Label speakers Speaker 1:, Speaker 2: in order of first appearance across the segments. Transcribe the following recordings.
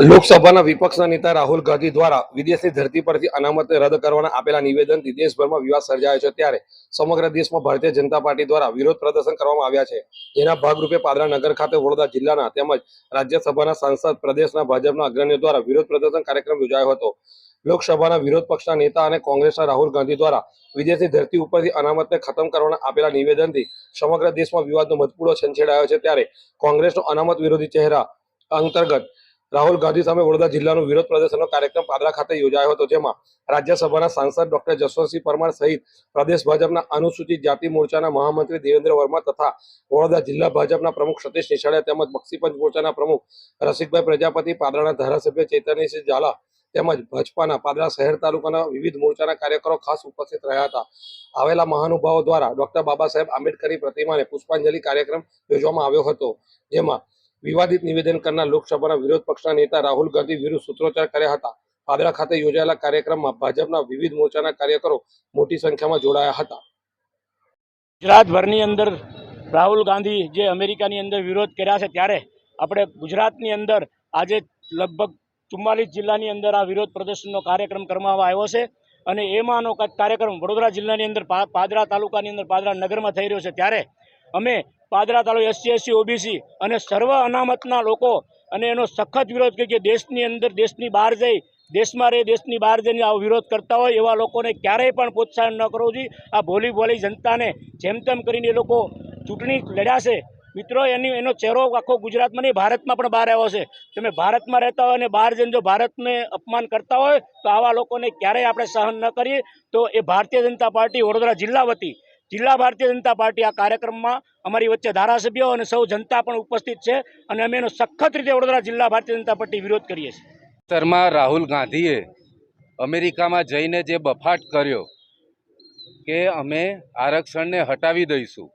Speaker 1: લોકસભાના વિપક્ષના નેતા રાહુલ ગાંધી દ્વારા વિદેશની ધરતી પરથી અનામતને રદ કરવાના આપેલા નિવેદનથી દેશભરમાં વિવાદ સર્જાયો છે ત્યારે સમગ્ર દેશમાં ભારતીય જનતા પાર્ટી દ્વારા વિરોધ પ્રદર્શન કરવામાં આવ્યા છે. જેના ભાગરૂપે પાદરા નગર ખાતે વડોદરા જિલ્લાના તેમજ રાજ્યસભાના સાંસદ પ્રદેશના ભાજપના અગ્રણીઓ દ્વારા વિરોધ પ્રદર્શન કાર્યક્રમ યોજાયો હતો. લોકસભાના વિરોધ પક્ષના નેતા અને કોંગ્રેસના રાહુલ ગાંધી દ્વારા વિદેશની ધરતી ઉપરથી અનામતને ખતમ કરવાના આપેલા નિવેદનથી સમગ્ર દેશમાં વિવાદનો મધપૂડો છંછેડાયો છે. ત્યારે કોંગ્રેસનો અનામત વિરોધી ચહેરા અંતર્ગત રાહુલ ગાંધી સામે વડોદરા જિલ્લાનો વિરોધ પ્રદર્શનનો કાર્યક્રમ પાદરા ખાતે યોજાયો હતો, જેમાં રાજ્યસભાના સાંસદ ડોક્ટર જસવંતસિંહ પરમાર સહિત પ્રદેશ ભાજપના અનુસૂચિત જાતિ મોરચાના મહામંત્રી દેવેન્દ્ર વર્મા તથા વડોદરા જિલ્લા ભાજપના પ્રમુખ સતીશ નિશાળિયા તેમજ બક્ષીપંચ મોરચાના પ્રમુખ રસિકભાઈ પ્રજાપતિ, પાદરાના ધારાસભ્ય ચૈતન્યસિંહ ઝાલા તેમજ ભાજપાના પાદરા શહેર તાલુકાના વિવિધ મોરચાના કાર્યકરો ખાસ ઉપસ્થિત રહ્યા હતા. આવેલા મહાનુભાવો દ્વારા ડોક્ટર બાબા સાહેબ આંબેડકરની પ્રતિમાને પુષ્પાંજલિ કાર્યક્રમ યોજવામાં આવ્યો હતો, જેમાં વિવાદિત નિવેદન કરનાર લોકસભાના વિરોધ પક્ષના નેતા રાહુલ ગાંધી વિરુદ્ધ સૂત્રોચ્ચાર કર્યા હતા. પાદરા ખાતે યોજાયેલા કાર્યક્રમમાં ભાજપના વિવિધ મોરચાના કાર્યકરો મોટી સંખ્યામાં જોડાયા હતા.
Speaker 2: ગુજરાતભરની અંદર રાહુલ ગાંધી જે અમેરિકાની અંદર વિરોધ કર્યા છે ત્યારે આપણે ગુજરાતની અંદર આજે લગભગ ચુમ્માલીસ જિલ્લાની અંદર આ વિરોધ પ્રદર્શનનો કાર્યક્રમ કરવામાં આવ્યો છે અને એમાંનો કાર્યક્રમ વડોદરા જિલ્લાની અંદર પાદરા તાલુકાની અંદર પાદરા નગરમાં થઈ રહ્યો છે. ત્યારે અમે Padra taluka SC SC OBC અને સર્વ અનામતના લોકો અને એનો સખત વિરોધ કરીએ કે દેશની અંદર દેશની બહાર જઈ, દેશમાં રહી, દેશની બહાર જઈને આવો વિરોધ કરતા હોય એવા લોકોને ક્યારેય પણ પ્રોત્સાહન ન કરવું જોઈએ. આ ભોલી ભોલી જનતાને જેમ તેમ કરીને એ લોકો ચૂંટણી લડ્યા મિત્રો, એની, એનો ચહેરો આખો ગુજરાતમાં નહીં, ભારતમાં પણ બહાર આવ્યો છે. તમે ભારતમાં રહેતા હોય અને બહાર જઈને જો ભારતને અપમાન કરતા હોય, તો આવા લોકોને ક્યારેય આપણે સહન ન કરીએ. તો એ ભારતીય જનતા પાર્ટી વડોદરા જિલ્લા વતી જિલ્લા ભારતીય જનતા પાર્ટી આ કાર્યક્રમમાં અમારી વચ્ચે ધારાસભ્યો અને સૌ જનતા પણ ઉપસ્થિત છે અને અમે એનો સખત રીતે વડોદરા જિલ્લા ભારતીય જનતા પાર્ટી વિરોધ કરીએ છીએ.
Speaker 3: ઉત્તરમાં રાહુલ ગાંધીએ અમેરિકામાં જઈને જે બફાટ કર્યો કે અમે આરક્ષણને હટાવી દઈશું.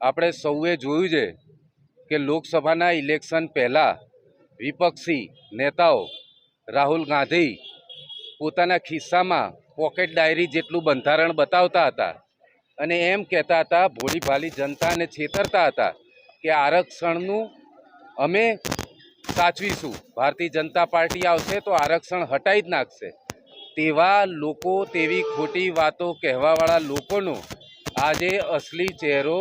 Speaker 3: આપણે સૌએ જોયું છે કે લોકસભાના ઇલેક્શન પહેલાં વિપક્ષી નેતાઓ રાહુલ ગાંધી પોતાના ખિસ્સામાં પોકેટ ડાયરી જેટલું બંધારણ બતાવતા હતા. અને એમ કહેતા હતા ભોળી ભાલી જનતાને છેતરતા હતા કે આરક્ષણનું અમે સાચવીશું. ભારતીય જનતા પાર્ટી આવશે તો આરક્ષણ હટાવી જ નાખશે. તેવા લોકો, તેવી ખોટી વાતો કહેવાવાળા લોકોનો આજે અસલી ચહેરો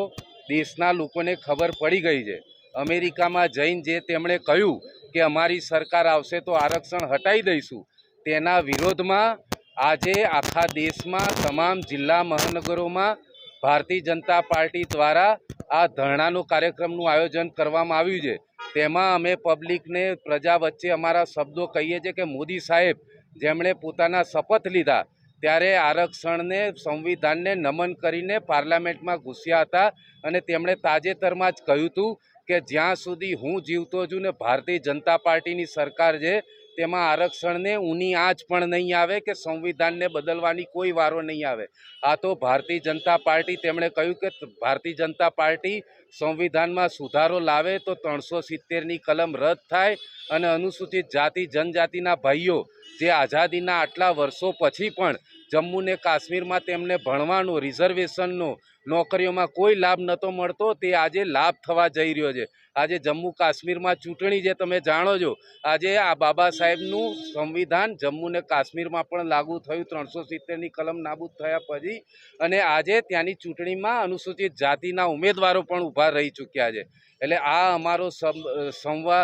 Speaker 3: દેશના લોકોને ખબર પડી ગઈ છે. અમેરિકામાં જઈને જે તેમણે કહ્યું કે અમારી સરકાર આવશે તો આરક્ષણ હટાવી દઈશું, તેના વિરોધમાં આજે આખા દેશમાં તમામ જિલ્લા મહાનગરોમાં ભારતીય જનતા પાર્ટી દ્વારા આ ધરણાનું કાર્યક્રમનું આયોજન કરવામાં આવ્યું છે. તેમાં અમે પબ્લિકને, પ્રજા વચ્ચે અમારા શબ્દો કહીએ છીએ કે મોદી સાહેબ, જેમણે પોતાના શપથ લીધા, ત્યારે આરક્ષણને, સંવિધાનને નમન કરીને પાર્લામેન્ટમાં ઘૂસ્યા હતા અને તેમણે તાજેતરમાં જ કહ્યું હતું કે જ્યાં સુધી હું જીવતો છું ને ભારતીય જનતા પાર્ટીની સરકાર છે તેમાં આરક્ષણને ઊની આંચ પણ નહીં આવે કે સંવિધાનને બદલવાની કોઈ વારો નહીં આવે. આ તો ભારતીય જનતા પાર્ટી, તેમણે કહ્યું કે ભારતીય જનતા પાર્ટી સંવિધાનમાં સુધારો લાવે તો ત્રણસો સિત્તેરની કલમ રદ થાય અને અનુસૂચિત જાતિ, જનજાતિના ભાઈઓ જે આઝાદીના આટલા વર્ષો પછી પણ જમ્મુ ને કાશ્મીરમાં તેમને ભણવાનો રિઝર્વેશનનો નોકરીઓમાં કોઈ લાભ નહોતો મળતો, તે આજે લાભ થવા જઈ રહ્યો છે. આજે જમ્મુ કાશ્મીરમાં ચૂંટણી જે તમે જાણો છો, આજે આ બાબા સાહેબનું સંવિધાન જમ્મુ ને કાશ્મીરમાં પણ લાગુ થયું, ત્રણસો સિત્તેરની કલમ નાબૂદ થયા પછી. અને આજે ત્યાંની ચૂંટણીમાં અનુસૂચિત જાતિના ઉમેદવારો પણ ઊભા રહી ચૂક્યા છે. એટલે આ અમારો સંવાદ સંવા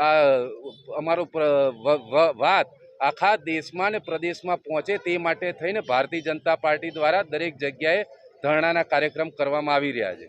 Speaker 3: આ અમારો વાત આખા દેશમાં ને પ્રદેશમાં પહોંચે તે માટે થઈને ભારતીય જનતા પાર્ટી દ્વારા દરેક જગ્યાએ ધરણાના કાર્યક્રમ કરવામાં આવી રહ્યા છે.